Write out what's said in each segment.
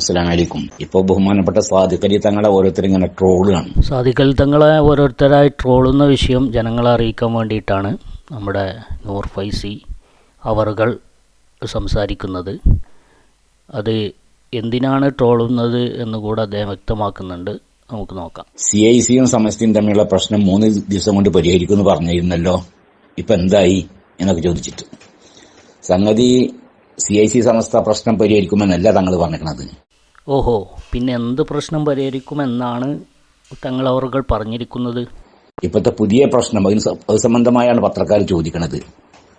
അസ്സലാം ഇപ്പൊ ഇപ്പോൾ ബഹുമാനപ്പെട്ട സ്വാദിഖലി തങ്ങളെ ഓരോരുത്തർ ഇങ്ങനെ ട്രോളാണ് സാധിക്കൽ തങ്ങളെ ഓരോരുത്തരായി ട്രോളുന്ന വിഷയം ജനങ്ങളെ അറിയിക്കാൻ വേണ്ടിയിട്ടാണ് നമ്മുടെ നൂർ ഫൈസി അവറുകൾ സംസാരിക്കുന്നത്. അത് എന്തിനാണ് ട്രോളുന്നത് എന്ന് കൂടെ അദ്ദേഹം വ്യക്തമാക്കുന്നുണ്ട്. നമുക്ക് നോക്കാം. സി ഐ സിയും സമസ്തയും തമ്മിലുള്ള പ്രശ്നം മൂന്ന് ദിവസം കൊണ്ട് പരിഹരിക്കുമെന്ന് പറഞ്ഞിരുന്നല്ലോ. ഇപ്പൊ എന്തായി എന്നൊക്കെ ചോദിച്ചിട്ട്. സംഗതി സി ഐ സി സമസ്ത പ്രശ്നം പരിഹരിക്കുമെന്നല്ല തങ്ങൾ പറഞ്ഞിരിക്കുന്നത് ഓഹോ പിന്നെ എന്ത് പ്രശ്നം പരിഹരിക്കുമെന്നാണ് തങ്ങളവറുകൾ പറഞ്ഞിരിക്കുന്നത്? ഇപ്പോഴത്തെ പുതിയ പ്രശ്നം അതിന് അത് സംബന്ധമായാണ് പത്രക്കാർ ചോദിക്കുന്നത്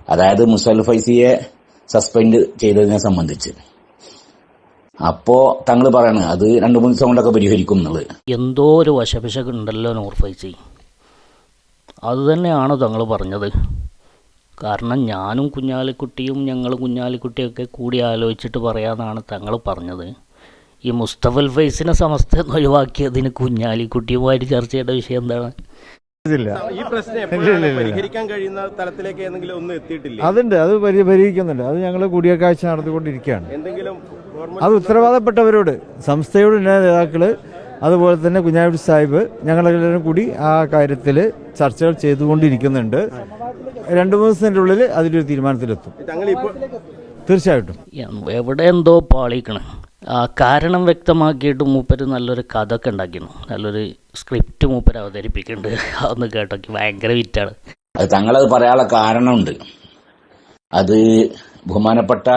അതായത് മുസൽഫൈസിയെ സസ്പെൻഡ് ചെയ്തതിനെ സംബന്ധിച്ച്. അപ്പോ തങ്ങൾ പറയണ അത് രണ്ടു മൂന്ന് ദിവസം കൊണ്ടൊക്കെ പരിഹരിക്കും എന്നുള്ളത്. എന്തോ ഒരു വശപിശക് ഉണ്ടല്ലോ നൂർ ഫൈസി. അത് തന്നെയാണോ തങ്ങൾ പറഞ്ഞത്? കാരണം ഞാനും കുഞ്ഞാലിക്കുട്ടിയും ഞങ്ങൾ കുഞ്ഞാലിക്കുട്ടിയൊക്കെ കൂടി ആലോചിച്ചിട്ട് പറയാമെന്നാണ് തങ്ങൾ പറഞ്ഞത്. ഈ മുസ്തഫൽ ഫൈസിനെ സമസ്ത ഒഴിവാക്കിയതിന് കുഞ്ഞാലിക്കുട്ടിയുമായിട്ട് ചർച്ച ചെയ്യേണ്ട വിഷയം എന്താണ്? ഈ പ്രശ്നം പരിഹരിക്കാൻ കഴിയുന്ന തലത്തിലേക്ക് ഒന്നും എത്തിയിട്ടില്ല? അതുണ്ട്. അത് പരി- പരിഹരിക്കുന്നുണ്ട്. അത് ഞങ്ങൾ കൂടിയക്കാഴ്ച നടത്തിക്കൊണ്ടിരിക്കുകയാണ്. എന്തെങ്കിലും അത് ഉത്തരവാദപ്പെട്ടവരോട് സംസ്ഥയോട് ഉന്നത നേതാക്കൾ അതുപോലെ തന്നെ കുഞ്ഞാപ്പി സാഹിബ് ഞങ്ങളെല്ലാവരും കൂടി ആ കാര്യത്തിൽ ചർച്ചകൾ ചെയ്തുകൊണ്ടിരിക്കുന്നുണ്ട്. രണ്ടു മൂന്ന് ദിവസത്തിന്റെ ഉള്ളിൽ അതിലൊരു തീരുമാനത്തിലെത്തും. തീർച്ചയായിട്ടും. എവിടെ എന്തോ പാളിക്കണം. കാരണം വ്യക്തമാക്കിയിട്ട് മൂപ്പര് നല്ലൊരു കഥ ഒക്കെ ഉണ്ടാക്കിയിരുന്നു നല്ലൊരു സ്ക്രിപ്റ്റ് മൂപ്പർ അവതരിപ്പിക്കുന്നുണ്ട്. അതൊന്ന് കേട്ടോക്കി. ഭയങ്കര വിറ്റാണ് അത് തങ്ങളത് പറയാനുള്ള കാരണമുണ്ട്. അത് ബഹുമാനപ്പെട്ട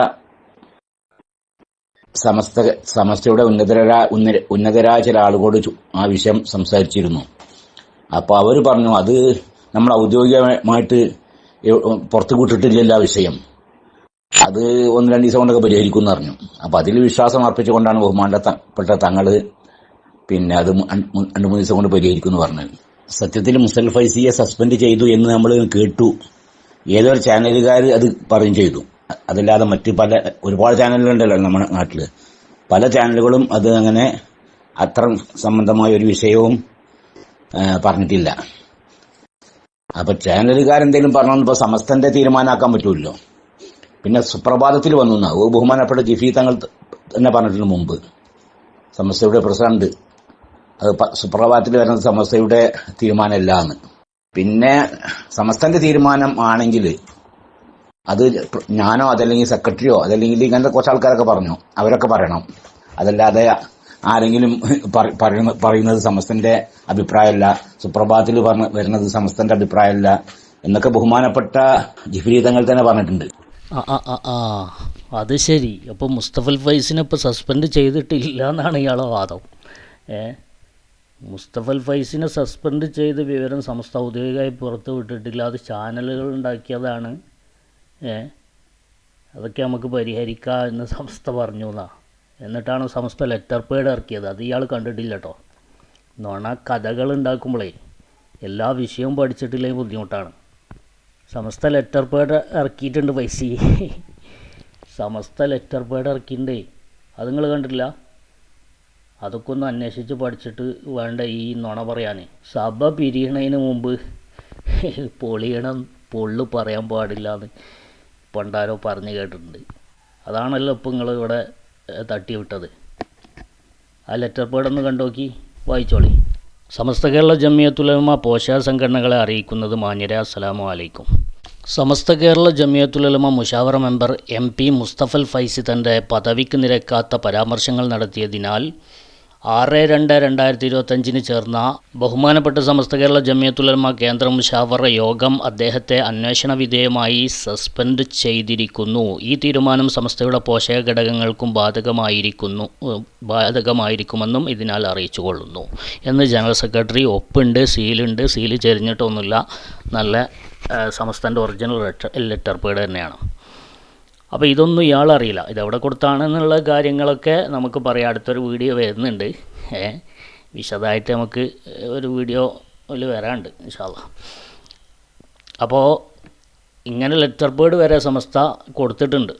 സമസ്ത സമസ്തയുടെ ഉന്നതരാ ഉന്ന- ഉന്നതരായ ചില ആളുകളോട് ആ വിഷയം സംസാരിച്ചിരുന്നു. അപ്പൊ അവർ പറഞ്ഞു അത് നമ്മൾ ഔദ്യോഗികമായിട്ട് പുറത്തു വിട്ടിട്ടില്ലല്ലോ ആ വിഷയം. അത് ഒന്ന് രണ്ട് ദിവസം കൊണ്ടൊക്കെ പരിഹരിക്കും എന്ന് പറഞ്ഞു. അപ്പൊ അതിൽ വിശ്വാസം അർപ്പിച്ചുകൊണ്ടാണ് ബഹുമാനപ്പെട്ട തങ്ങൾ പിന്നെ അത് രണ്ട് മൂന്ന് ദിവസം കൊണ്ട് പരിഹരിക്കും എന്ന് പറഞ്ഞത്. സത്യത്തിൽ മുസൽ ഫൈസിയെ സസ്പെൻഡ് ചെയ്തു എന്ന് നമ്മൾ കേട്ടു. ഏതൊരു ചാനലുകാർ അത് പറയും ചെയ്തു. അതല്ലാതെ മറ്റ് പല ഒരുപാട് ചാനലുകളുണ്ടല്ലോ നമ്മുടെ നാട്ടിൽ പല ചാനലുകളും അത് അങ്ങനെ അത്ര സംബന്ധമായ ഒരു വിഷയവും പറഞ്ഞിട്ടില്ല. അപ്പൊ ചാനലുകാരെന്തെങ്കിലും പറഞ്ഞപ്പോ സമസ്തന്റെ തീരുമാനമാക്കാൻ പറ്റൂല്ലോ. പിന്നെ സുപ്രഭാതത്തിൽ വന്നു എന്നാ. ബഹുമാനപ്പെട്ട ജിഫി തങ്ങൾ തന്നെ പറഞ്ഞിട്ടുണ്ട് മുമ്പ്. സമസ്തയുടെ പ്രസിഡന്റ്. അത് സുപ്രഭാതത്തിൽ വരുന്നത് സമസ്തയുടെ തീരുമാനമല്ല എന്ന്. പിന്നെ സമസ്തന്റെ തീരുമാനം ആണെങ്കിൽ അത് ഞാനോ അതല്ലെങ്കിൽ സെക്രട്ടറിയോ അതല്ലെങ്കിൽ ഇങ്ങനത്തെ കുറച്ച് ആൾക്കാരൊക്കെ പറഞ്ഞു. അവരൊക്കെ പറയണം. അതല്ലാതെ ആരെങ്കിലും പറയുന്ന- പറയുന്നത് സമസ്തന്റെ അഭിപ്രായമല്ല. സുപ്രഭാതത്തിൽ വരുന്നത് സമസ്തന്റെ അഭിപ്രായമല്ല എന്നൊക്കെ ബഹുമാനപ്പെട്ട ജിഫിരീതങ്ങൾ തന്നെ പറഞ്ഞിട്ടുണ്ട്. ആ ആ ആ അത് ശരി. അപ്പോൾ മുസ്തഫൽ ഫൈസിനെ ഇപ്പോൾ സസ്പെൻഡ് ചെയ്തിട്ടില്ല എന്നാണ് ഇയാളെ വാദം. ഏ? മുസ്തഫൽ ഫൈസിനെ സസ്പെൻഡ് ചെയ്ത് വിവരം സംസ്ഥ ഔദ്യോഗികമായി പുറത്ത് വിട്ടിട്ടില്ല. അത് ചാനലുകൾ ഉണ്ടാക്കിയതാണ്. ഏ? അതൊക്കെ നമുക്ക് പരിഹരിക്കാം എന്ന് സംസ്ഥ പറഞ്ഞു എന്നാ എന്നിട്ടാണ് സംസ്ഥ ലെറ്റർ പേഡ് ഇറക്കിയത്. അത് ഇയാൾ കണ്ടിട്ടില്ല കേട്ടോ നുണ കഥകൾ ഉണ്ടാക്കുമ്പോഴേ എല്ലാ വിഷയവും പഠിച്ചിട്ടില്ലെങ്കിൽ ബുദ്ധിമുട്ടാണ്. സമസ്ത ലെറ്റർ പേഡ് ഇറക്കിയിട്ടുണ്ട് പൈസ. സമസ്ത ലെറ്റർ പേഡ് ഇറക്കിയിട്ടുണ്ടേ. അത് നിങ്ങൾ കണ്ടിട്ടില്ല? അതൊക്കെ ഒന്ന് അന്വേഷിച്ച് പഠിച്ചിട്ട് വേണ്ട ഈ നുണ പറയാൻ സഭ പിരിയണതിന് മുമ്പ് പൊളിയണം പൊള്ള് പറയാൻ പാടില്ല എന്ന് പണ്ടാരോ പറഞ്ഞു കേട്ടിട്ടുണ്ട്. അതാണല്ലോ ഇപ്പം നിങ്ങൾ ഇവിടെ തട്ടി വിട്ടത് ആ ലെറ്റർ പേഡ് ഒന്ന് കണ്ടോക്കി വായിച്ചോളി. സമസ്ത കേരള ജമിയത്തുലമ പോഷക സംഘടനകളെ അറിയിക്കുന്നത് മാന്യര അസ്സലാമു അലൈക്കും. Samastha Kerala Jamiathul Ulama Mushavara member M P Musthafal Faizy തന്റെ പദവിക്ക് നിരക്കാത്ത പരാമർശങ്ങൾ നടത്തിയതിനാൽ ആറ് രണ്ട് രണ്ടായിരത്തി ഇരുപത്തഞ്ചിന് ചേർന്ന ബഹുമാനപ്പെട്ട സമസ്ത കേരള ജമിയത്തുലമ കേന്ദ്രം ഷാവറ യോഗം അദ്ദേഹത്തെ അന്വേഷണ വിധേയമായി സസ്പെൻഡ് ചെയ്തിരിക്കുന്നു. ഈ തീരുമാനം സംസ്ഥയുടെ പോഷക ഘടകങ്ങൾക്കും ബാധകമായിരിക്കുന്നു ബാധകമായിരിക്കുമെന്നും ഇതിനാൽ അറിയിച്ചുകൊള്ളുന്നു. എന്ന് ജനറൽ സെക്രട്ടറി ഒപ്പുണ്ട് സീലുണ്ട്. സീൽ ചെരിഞ്ഞിട്ടൊന്നുമില്ല. നല്ല സമസ്തന്റെ ഒറിജിനൽ ലെറ്റർ ലെറ്റർ പേഡ് തന്നെയാണ്. അപ്പോൾ ഇതൊന്നും ഇയാൾ അറിയില്ല. ഇതെവിടെ കൊടുത്താണെന്നുള്ള കാര്യങ്ങളൊക്കെ നമുക്ക് പറയാം. അടുത്തൊരു വീഡിയോ വരുന്നുണ്ട്. വിശദമായിട്ട് നമുക്ക് ഒരു വീഡിയോ വീഡിയോയിൽ വരാനുണ്ട് ഇൻഷാല്ല അപ്പോൾ ഇങ്ങനെ ലെറ്റർ ബേർഡ് വരെ സമസ്ത കൊടുത്തിട്ടുണ്ട്.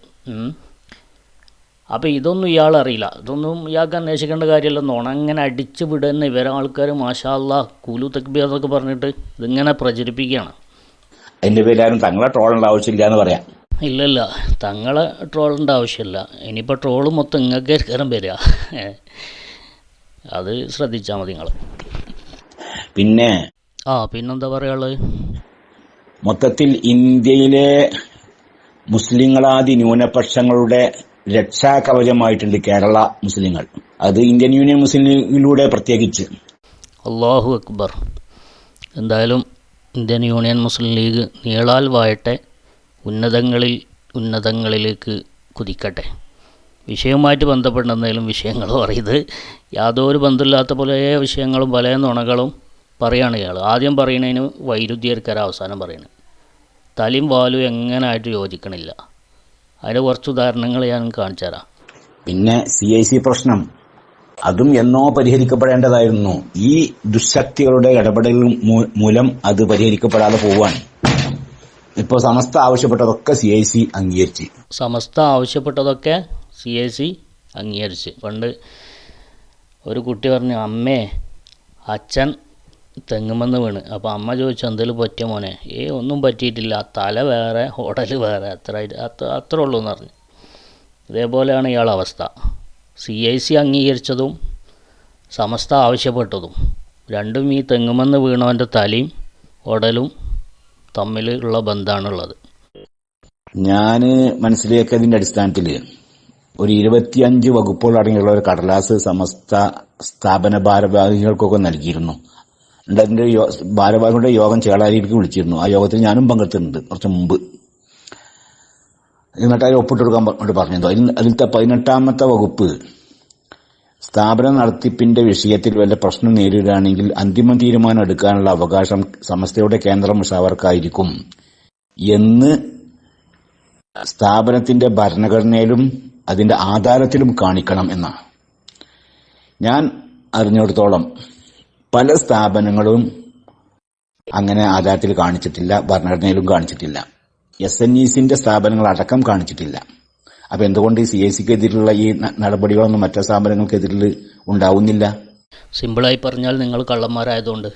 അപ്പോൾ ഇതൊന്നും ഇയാൾ അറിയില്ല. ഇതൊന്നും ഇയാൾക്ക് അന്വേഷിക്കേണ്ട കാര്യമല്ല. നോണ അങ്ങനെ അടിച്ച് വിടുന്ന ഇവരെ ആൾക്കാർ മാഷാല്ല കൂലു തക്ബീർ എന്നൊക്കെ പറഞ്ഞിട്ട് ഇതിങ്ങനെ പ്രചരിപ്പിക്കുകയാണ്. എന്റെ പേരിൽ തങ്ങളെ ട്രോളേണ്ട ആവശ്യമില്ല എന്ന് പറയാം. ഇല്ലല്ല തങ്ങളെ ട്രോളിന്റെ ആവശ്യമില്ല ഇനിയിപ്പോൾ ട്രോൾ മൊത്തം ഇങ്ങക്ക് കയറാൻ വരിക അത് ശ്രദ്ധിച്ചാൽ മതി നിങ്ങൾ പിന്നെ? ആ പിന്നെന്താ പറയുള്ളത് മൊത്തത്തിൽ ഇന്ത്യയിലെ മുസ്ലിങ്ങളാദി ന്യൂനപക്ഷങ്ങളുടെ രക്ഷാകവചമായിട്ടുണ്ട് കേരള മുസ്ലിങ്ങൾ. അത് ഇന്ത്യൻ യൂണിയൻ മുസ്ലിം ലീഗിലൂടെ പ്രത്യേകിച്ച്. അള്ളാഹു അക്ബർ. എന്തായാലും ഇന്ത്യൻ യൂണിയൻ മുസ്ലിം ലീഗ് നീളാൽ വായട്ടെ. ഉന്നതങ്ങളിൽ ഉന്നതങ്ങളിലേക്ക് കുതിക്കട്ടെ. വിഷയവുമായിട്ട് ബന്ധപ്പെട്ട എന്തെങ്കിലും വിഷയങ്ങളോ? പറയുന്നത് യാതൊരു ബന്ധമില്ലാത്ത പല വിഷയങ്ങളും പല നുണകളും പറയുകയാണ് ഇയാൾ ആദ്യം പറയുന്നതിന് വൈരുദ്ധ്യർക്കാർ അവസാനം പറയുന്നത് തലയും വാലും എങ്ങനായിട്ട് യോജിക്കണില്ല. അതിന്റെ കുറച്ച് ഉദാഹരണങ്ങൾ ഞാൻ കാണിച്ചു തരാം. പിന്നെ സി ഐ സി പ്രശ്നം. അതും എന്നോ പരിഹരിക്കപ്പെടേണ്ടതായിരുന്നു. ഈ ദുശക്തികളുടെ ഇടപെടൽ മൂലം അത് പരിഹരിക്കപ്പെടാതെ പോവാണ് ഇപ്പോൾ സമസ്ത ആവശ്യപ്പെട്ടതൊക്കെ സി ഐ സി അംഗീകരിച്ച്. സമസ്ത ആവശ്യപ്പെട്ടതൊക്കെ സി ഐ സി അംഗീകരിച്ച്. പണ്ട് ഒരു കുട്ടി പറഞ്ഞു അമ്മേ അച്ഛൻ തെങ്ങുമെന്ന് വീണ്. അപ്പോൾ അമ്മ ചോദിച്ചു എന്തെങ്കിലും പറ്റിയ മോനെ? ഏ ഒന്നും പറ്റിയിട്ടില്ല. തല വേറെ ഉടൽ വേറെ അത്ര അത്ര ഉള്ളൂ എന്ന് പറഞ്ഞു. ഇതേപോലെയാണ് ഇയാളെ അവസ്ഥ. സി ഐ സി അംഗീകരിച്ചതും സമസ്ത ആവശ്യപ്പെട്ടതും. രണ്ടും ഈ തെങ്ങുമെന്ന് വീണവന്റെ തലയും ഉടലും തമ്മിലുള്ള ബന്ധമാണുള്ളത് ഞാൻ മനസ്സിലാക്കിയതിന്റെ അടിസ്ഥാനത്തിൽ ഒരു ഇരുപത്തിയഞ്ച് വകുപ്പുകൾ അടങ്ങിയുള്ള ഒരു കടലാസ് സമസ്ത സ്ഥാപന ഭാരവാഹികൾക്കൊക്കെ നൽകിയിരുന്നു. അതിന്റെ ഭാരവാഹികളുടെ യോഗം ചേളാരിക്ക് വിളിച്ചിരുന്നു. ആ യോഗത്തിൽ ഞാനും പങ്കെടുത്തിട്ടുണ്ട് കുറച്ച് മുമ്പ്. എന്നിട്ട് അതിൽ ഒപ്പിട്ട് കൊടുക്കാൻ പ- പറഞ്ഞിരുന്നു. അതിൽ അതിലത്തെ പതിനെട്ടാമത്തെ വകുപ്പ് സ്ഥാപന നടത്തിപ്പിന്റെ വിഷയത്തിൽ വല്ല പ്രശ്നം നേരിടുകയാണെങ്കിൽ അന്തിമ തീരുമാനം എടുക്കാനുള്ള അവകാശം സമസ്തയുടെ കേന്ദ്ര മുഷാവർക്കായിരിക്കും. എന്ന് സ്ഥാപനത്തിന്റെ ഭരണഘടനയിലും അതിന്റെ ആധാരത്തിലും കാണിക്കണം എന്നാണ് ഞാൻ അറിഞ്ഞിടത്തോളം പല സ്ഥാപനങ്ങളും അങ്ങനെ ആധാരത്തിൽ കാണിച്ചിട്ടില്ല ഭരണഘടനയിലും കാണിച്ചിട്ടില്ല. എസ് എൻ ഇ സിന്റെ സ്ഥാപനങ്ങൾ അടക്കം കാണിച്ചിട്ടില്ല. അപ്പൊ എന്തുകൊണ്ട് സി ഐ സിക്കെതിരെയുള്ള ഈ ന- നടപടികളൊന്നും മറ്റു സ്ഥാപനങ്ങൾക്കെതിരിൽ ഉണ്ടാവുന്നില്ല? സിമ്പിളായി പറഞ്ഞാൽ നിങ്ങൾ കള്ളന്മാരായതുകൊണ്ട്.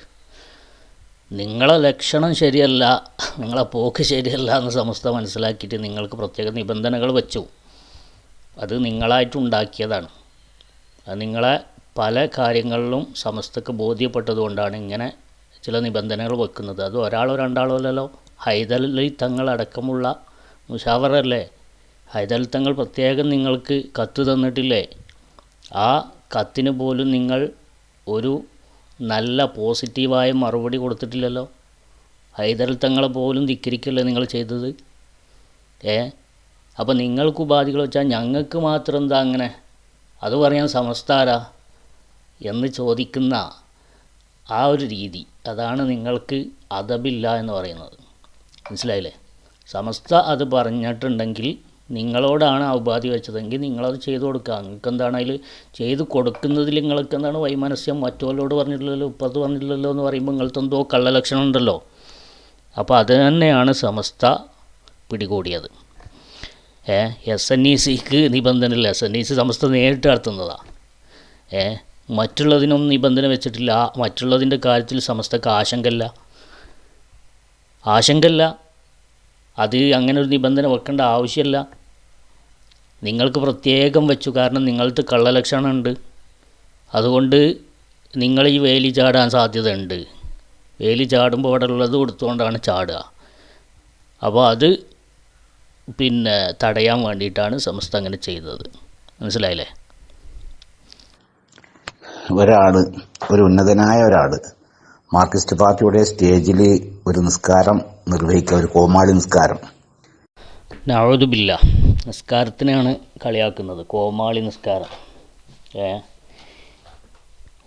നിങ്ങളെ ലക്ഷണം ശരിയല്ല നിങ്ങളെ പോക്ക് ശരിയല്ല എന്ന് സമസ്ത മനസ്സിലാക്കിയിട്ട് നിങ്ങൾക്ക് പ്രത്യേക നിബന്ധനകൾ വെച്ചു. അത് നിങ്ങളായിട്ടുണ്ടാക്കിയതാണ് അത് നിങ്ങളെ പല കാര്യങ്ങളിലും സമസ്തക്ക് ബോധ്യപ്പെട്ടതുകൊണ്ടാണ് ഇങ്ങനെ ചില നിബന്ധനകൾ വെക്കുന്നത്. അത് ഒരാളോ രണ്ടാളോ അല്ലല്ലോ. ഹൈദലി തങ്ങളടക്കമുള്ള മുഷാവറല്ലേ? ഹൈദലി തങ്ങൾ പ്രത്യേകം നിങ്ങൾക്ക് കത്ത് തന്നിട്ടില്ലേ? ആ കത്തിന് പോലും നിങ്ങൾ ഒരു നല്ല പോസിറ്റീവായ മറുപടി കൊടുത്തിട്ടില്ലല്ലോ? ഹൈദരൽ തങ്ങളെ പോലും ധിക്കരിക്കല്ലേ നിങ്ങൾ ചെയ്തത്? ഏ? അപ്പോൾ നിങ്ങൾക്ക് ഉപാധികൾ വെച്ചാൽ ഞങ്ങൾക്ക് മാത്രം എന്താ അങ്ങനെ? അത് പറയാൻ സമസ്താരാ? എന്ന് ചോദിക്കുന്ന ആ ഒരു രീതി അതാണ് നിങ്ങൾക്ക് അതബില്ല എന്ന് പറയുന്നത്. മനസ്സിലായില്ലേ? സമസ്ത അത് പറഞ്ഞിട്ടുണ്ടെങ്കിൽ നിങ്ങളോടാണ് ഉപാധി വെച്ചതെങ്കിൽ നിങ്ങളത് ചെയ്തു കൊടുക്കുക. നിങ്ങൾക്ക് എന്താണ് അതിൽ ചെയ്ത് കൊടുക്കുന്നതിൽ നിങ്ങൾക്ക് എന്താണ് വൈമനസ്യം? മറ്റുള്ളവരോട് പറഞ്ഞിട്ടില്ലല്ലോ ഇപ്പുറത്ത് പറഞ്ഞിട്ടില്ലല്ലോ എന്ന് പറയുമ്പോൾ നിങ്ങൾക്ക് എന്തോ കള്ളലക്ഷണം ഉണ്ടല്ലോ അപ്പോൾ അത് തന്നെയാണ് സമസ്ത പിടികൂടിയത്. ഏ എസ് എൻ ഇ സിക്ക് നിബന്ധനയില്ല. S N E C Samastha നേരിട്ട് നടത്തുന്നതാണ് ഏ മറ്റുള്ളതിനൊന്നും നിബന്ധന വെച്ചിട്ടില്ല. മറ്റുള്ളതിന്റെ കാര്യത്തിൽ സമസ്തക്ക് ആശങ്കല്ല ആശങ്കല്ല അത് അങ്ങനെ ഒരു നിബന്ധന വെക്കേണ്ട ആവശ്യമില്ല. നിങ്ങൾക്ക് പ്രത്യേകം വെച്ചു. കാരണം നിങ്ങൾക്ക് കള്ളലക്ഷണമുണ്ട്. അതുകൊണ്ട് നിങ്ങൾ ഈ വേലി ചാടാൻ സാധ്യതയുണ്ട്. വേലി ചാടുമ്പോൾ അവിടെ ഉള്ളത് കൊടുത്തുകൊണ്ടാണ് ചാടുക. അപ്പോൾ അത് പിന്നെ തടയാൻ വേണ്ടിയിട്ടാണ് സംസ്ഥ അങ്ങനെ ചെയ്തത്. മനസ്സിലായില്ലേ? ഒരാൾ ഒരു ഉന്നതനായ ഒരാൾ മാർക്സിസ്റ്റ് പാർട്ടിയുടെ സ്റ്റേജിൽ ഒരു നിസ്കാരം നിർവഹിക്കുക ഒരു കോമാളി നിസ്കാരം. നവതുബില്ല നിസ്കാരത്തിനാണ് കളിയാക്കുന്നത്. കോമാളി നിസ്കാരം. ഏ?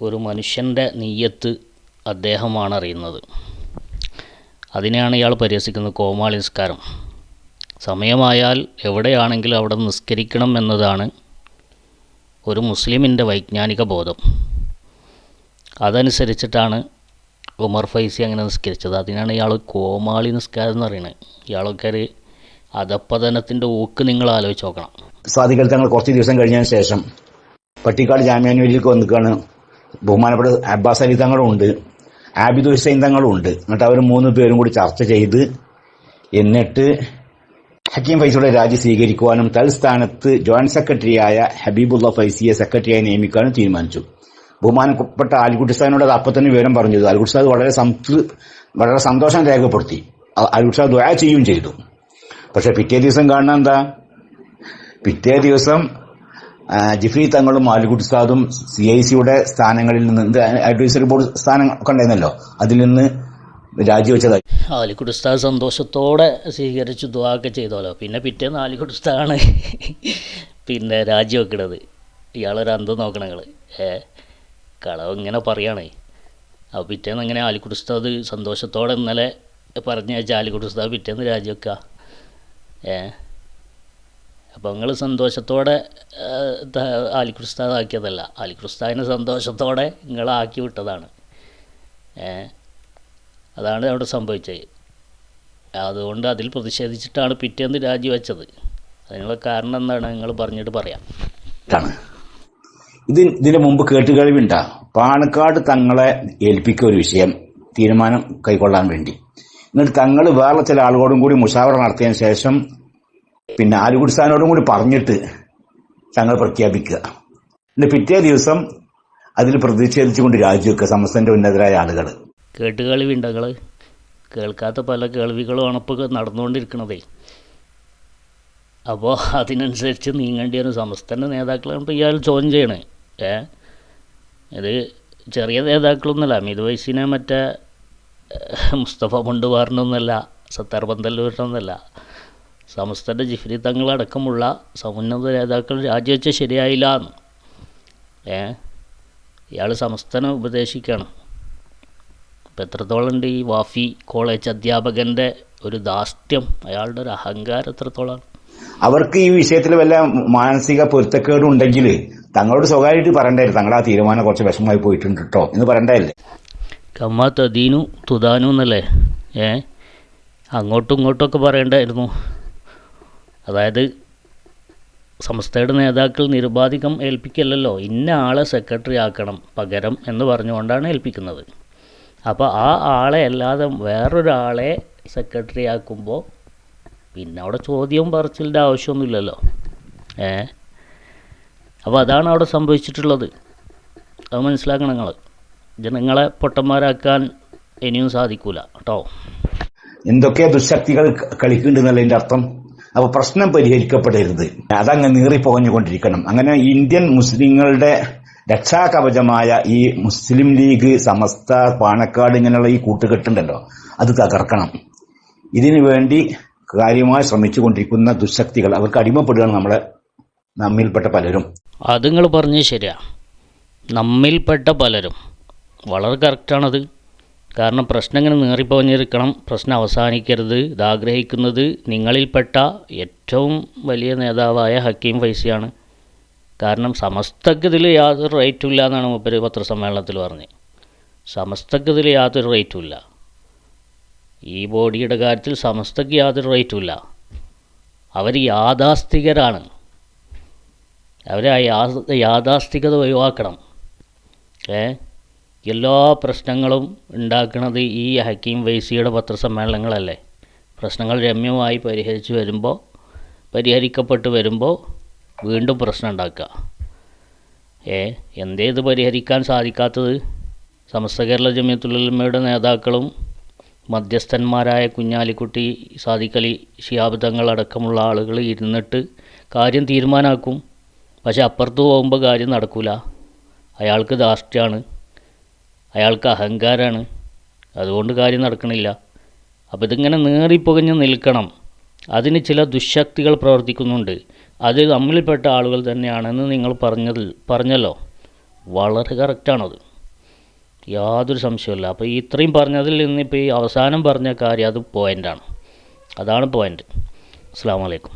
ഒരു മനുഷ്യന്റെ നെയ്യത്ത് അദ്ദേഹമാണ് അറിയുന്നത്. അതിനെയാണ് ഇയാൾ പരിഹസിക്കുന്നത് കോമാളി നിസ്കാരം. സമയമായാൽ എവിടെയാണെങ്കിലും അവിടെ നിസ്കരിക്കണം എന്നതാണ് ഒരു മുസ്ലിമിന്റെ വൈജ്ഞാനിക ബോധം. അതനുസരിച്ചിട്ടാണ് ഉമർ ഫൈസി അങ്ങനെ നിസ്കരിച്ചത്. അതിനാണ് ഇയാൾ കോമാളി നിസ്കാരം എന്ന് പറയുന്നത്. ഇയാളൊക്കെ ഒരു അധപ്പതനത്തിന്റെ ഊക്ക് നിങ്ങൾ ആലോചിച്ച് നോക്കണം. സ്വാതികൾ തങ്ങൾ കുറച്ച് ദിവസം കഴിഞ്ഞതിന് ശേഷം പട്ടിക്കാട് ജാമ്യാനുവലിലേക്ക് വന്നിക്കാണ്. ബഹുമാനപ്പെട്ട അബ്ബാസ് അലി തങ്ങളും ഉണ്ട് ആബിദ് ഹുസൈൻ തങ്ങളും ഉണ്ട് എന്നിട്ട് അവർ മൂന്ന് പേരും കൂടി ചർച്ച ചെയ്ത് എന്നിട്ട് ഹക്കീം ഫൈസിയുടെ രാജി സ്വീകരിക്കുവാനും തൽസ്ഥാനത്ത് ജോയിന്റ് സെക്രട്ടറിയായ ഹബീബുള്ള ഫൈസിയെ സെക്രട്ടറിയായി നിയമിക്കാനും തീരുമാനിച്ചു. ബഹുമാനപ്പെട്ട ആലിക്കുട്ടിസ്ഥാനോട് അത് അപ്പം തന്നെ വിവരം പറഞ്ഞു ആലിക്കുട്ടിസ്ഥാൻ വളരെ സംതൃ വളരെ സന്തോഷം രേഖപ്പെടുത്തി. ആലിക്കുട്ടിസ്ഥാൻ ദ്വയ ചെയ്യുകയും ചെയ്തു. പക്ഷെ പിറ്റേ ദിവസം കാണുന്ന എന്താ? പിറ്റേ ദിവസം ജിഫി തങ്ങളും ആലുകുട്ടി സാദും സി ഐ സിയുടെ സ്ഥാനങ്ങളിൽ നിന്ന് അഡ്വൈസറി ബോർഡ് സ്ഥാനം കണ്ടായിരുന്നല്ലോ അതിൽ നിന്ന് രാജിവെച്ചതായി. ആലിക്കുട്ടി ഉസ്താദ് സന്തോഷത്തോടെ സ്വീകരിച്ചു ദ്വാക്കെ ചെയ്തോലോ. പിന്നെ പിറ്റേന്ന് ആലിക്കുട്ടി ഉസ്താദാണ് പിന്നെ രാജിവെക്കണത്. ഇയാളൊരു അന്തം നോക്കണം നിങ്ങൾ ഏ കളവ് ഇങ്ങനെ പറയുകയാണേ അപ്പോൾ പിറ്റേന്ന് അങ്ങനെ ആലിക്കുട്ടി ഉസ്താദ് സന്തോഷത്തോടെ ഇന്നലെ പറഞ്ഞു വെച്ചാൽ ആലിക്കുട്ടി ഉസ്താദ് പിറ്റേന്ന് രാജിവെക്കുക ഏ. അപ്പോൾ നിങ്ങൾ സന്തോഷത്തോടെ ആ, ത- ആലിക്കുട്ടി ഉസ്താദ് ആക്കിയതല്ല. ആലിക്കുട്ടി ഉസ്താദിനെ സന്തോഷത്തോടെ നിങ്ങളാക്കി വിട്ടതാണ്. അതാണ് അവിടെ സംഭവിച്ചത്. അതുകൊണ്ട് അതിൽ പ്രതിഷേധിച്ചിട്ടാണ് പിറ്റേന്ന് രാജിവെച്ചത്. അതിനുള്ള കാരണം എന്താണ് നിങ്ങൾ പറഞ്ഞിട്ട് പറയാം. ഇത് ഇതിന് മുമ്പ് കേട്ടുകേൾവിണ്ട പാണക്കാട് തങ്ങളെ ഏൽപ്പിക്കുക ഒരു വിഷയം തീരുമാനം കൈക്കൊള്ളാൻ വേണ്ടി. എന്നിട്ട് തങ്ങൾ വേറെ ചില ആളുകളോടും കൂടി മുഷാവറ നടത്തിയതിനു ശേഷം പിന്നെ ആലുകുടിസ്ഥാനോടും കൂടി പറഞ്ഞിട്ട് തങ്ങൾ പ്രഖ്യാപിക്കുക. എന്നിട്ട് പിറ്റേ ദിവസം അതിൽ പ്രതിഷേധിച്ചുകൊണ്ട് രാജിവെക്കുക സമസ്തന്റെ ഉന്നതരായ ആളുകൾ കേട്ടുകേൾവി ഉണ്ട് നിങ്ങൾ കേൾക്കാത്ത പല കേൾവികളുമാണ് ഇപ്പോൾ നടന്നുകൊണ്ടിരിക്കണതേ. അപ്പോൾ അതിനനുസരിച്ച് നീങ്ങേണ്ടി വരും. സമസ്തന്റെ നേതാക്കളാണ് ഇപ്പോൾ ഇയാൾ ചോദ്യം ചെയ്യണേ. ഏ? ഇത് ചെറിയ നേതാക്കളൊന്നുമല്ല. അമിത് വൈസിനെ മറ്റേ മുസ്തഫ മുണ്ടുവാറിനൊന്നല്ല സത്താർ പന്തല്ലൂരിനൊന്നല്ല. സമസ്തന്റെ ജിഫ്രി തങ്ങളടക്കമുള്ള സമുന്നത നേതാക്കൾ രാജിവെച്ച ശരിയായില്ല എന്ന്. ഏ? ഇയാൾ സമസ്തനെ ഉപദേശിക്കണം. ഇപ്പം എത്രത്തോളം ഉണ്ട് ഈ വാഫി കോളേജ് അധ്യാപകന്റെ ഒരു ദാസ്ത്യം അയാളുടെ ഒരു അഹങ്കാരം എത്രത്തോളമാണ് അവർക്ക് ഈ വിഷയത്തിൽ വല്ല മാനസിക പൊരുത്തക്കേടുണ്ടെങ്കിൽ തങ്ങളോട് സ്വകാര്യമായിട്ട് പറയണ്ടായിരുന്നു തങ്ങളുടെ ആ തീരുമാനം കുറച്ച് വിഷമമായി പോയിട്ടുണ്ട് കേട്ടോ എന്ന് പറയണ്ടായില്ലേ കമ്മ തദീനു തുദാനു എന്നല്ലേ? ഏ? അങ്ങോട്ടും ഇങ്ങോട്ടുമൊക്കെ പറയണ്ടായിരുന്നു. അതായത് സംസ്ഥയുടെ നേതാക്കൾ നിരുപാധികം ഏൽപ്പിക്കല്ലല്ലോ. ഇന്ന ആളെ സെക്രട്ടറി ആക്കണം പകരം എന്ന് പറഞ്ഞുകൊണ്ടാണ് ഏൽപ്പിക്കുന്നത്. അപ്പോൾ ആ ആളെ അല്ലാതെ വേറൊരാളെ സെക്രട്ടറി ആക്കുമ്പോൾ പിന്നെ അവിടെ ചോദ്യവും പറച്ചിലിന്റെ ആവശ്യമൊന്നുമില്ലല്ലോ. ഏ? അപ്പോൾ അതാണ് അവിടെ സംഭവിച്ചിട്ടുള്ളത്. അത് മനസ്സിലാക്കണം നിങ്ങൾ ജനങ്ങളെ പൊട്ടന്മാരാക്കാൻ ഇനിയും സാധിക്കൂല കേട്ടോ. എന്തൊക്കെ ദുശക്തികൾ കളിക്കുന്നുണ്ടെന്നുള്ളതിന്റെ അർത്ഥം? അപ്പൊ പ്രശ്നം പരിഹരിക്കപ്പെടരുത്. അതങ്ങ് നീറിപ്പോഞ്ഞുകൊണ്ടിരിക്കണം അങ്ങനെ ഇന്ത്യൻ മുസ്ലിങ്ങളുടെ രക്ഷാകവചമായ ഈ മുസ്ലിം ലീഗ് സമസ്ത പാണക്കാട് ഇങ്ങനെയുള്ള ഈ കൂട്ടുകെട്ടുണ്ടല്ലോ അത് തകർക്കണം. ഇതിനു വേണ്ടി കാര്യമായി ശ്രമിച്ചുകൊണ്ടിരിക്കുന്ന ദുശക്തികൾ അവർക്ക് അടിമപ്പെടുകയാണ് നമ്മളെ നമ്മിൽപ്പെട്ട പലരും. അത് നിങ്ങൾ പറഞ്ഞത് ശരിയാ. നമ്മിൽപ്പെട്ട പലരും. വളരെ കറക്റ്റാണത് കാരണം പ്രശ്നം ഇങ്ങനെ നീറിപ്പോഞ്ഞിരിക്കണം പ്രശ്നം അവസാനിക്കരുത്. ഇതാഗ്രഹിക്കുന്നത് നിങ്ങളിൽപ്പെട്ട ഏറ്റവും വലിയ നേതാവായ ഹക്കീം ഫൈസിയാണ്. കാരണം സമസ്തക്ക് ഇതിൽ യാതൊരു റേറ്റും ഇല്ല എന്നാണ് മുപ്പർ പത്രസമ്മേളനത്തിൽ പറഞ്ഞത്. സമസ്തക്ക് ഇതിൽ യാതൊരു റേറ്റും ഇല്ല. ഈ ബോഡിയുടെ കാര്യത്തിൽ സമസ്തക്ക് യാതൊരു റേറ്റും ഇല്ല. അവർ യാഥാസ്ഥികരാണ്. അവരെ ആ യാഥാസ്ഥികത ഒഴിവാക്കണം. ഏ? എല്ലാ പ്രശ്നങ്ങളും ഉണ്ടാക്കുന്നത് ഈ ഹക്കീം വൈസിയുടെ പത്രസമ്മേളനങ്ങളല്ലേ. പ്രശ്നങ്ങൾ രമ്യമായി പരിഹരിച്ച് വരുമ്പോൾ പരിഹരിക്കപ്പെട്ട് വരുമ്പോൾ വീണ്ടും പ്രശ്നം ഉണ്ടാക്കുക. ഏ എന്തേ ഇത് പരിഹരിക്കാൻ സാധിക്കാത്തത്? സമസ്ത കേരള ജമ്യത്തുള്ളമ്മയുടെ നേതാക്കളും മധ്യസ്ഥന്മാരായ കുഞ്ഞാലിക്കുട്ടി സാദിഖലി ശിഹാബ് തങ്ങളടക്കമുള്ള ആളുകൾ ഇരുന്നിട്ട് കാര്യം തീരുമാനാക്കും. പക്ഷെ അപ്പുറത്ത് പോകുമ്പോൾ കാര്യം നടക്കില്ല അയാൾക്ക് ധാർഷ്ട്യമാണ്. അയാൾക്ക് അഹങ്കാരമാണ് അതുകൊണ്ട് കാര്യം നടക്കണില്ല. അപ്പോൾ ഇതിങ്ങനെ നേറിപ്പുകഞ്ഞ് നിൽക്കണം. അതിന് ചില ദുശക്തികൾ പ്രവർത്തിക്കുന്നുണ്ട്. അത് നമ്മളിൽപ്പെട്ട ആളുകൾ തന്നെയാണെന്ന് നിങ്ങൾ പറഞ്ഞതിൽ പറഞ്ഞല്ലോ. വളരെ കറക്റ്റാണത് യാതൊരു സംശയമില്ല അപ്പോൾ ഈ ഇത്രയും പറഞ്ഞതിൽ നിന്ന് ഇപ്പോൾ ഈ അവസാനം പറഞ്ഞ കാര്യം അത് പോയിന്റാണ് അതാണ് പോയിന്റ് അസ്സാം വലൈക്കും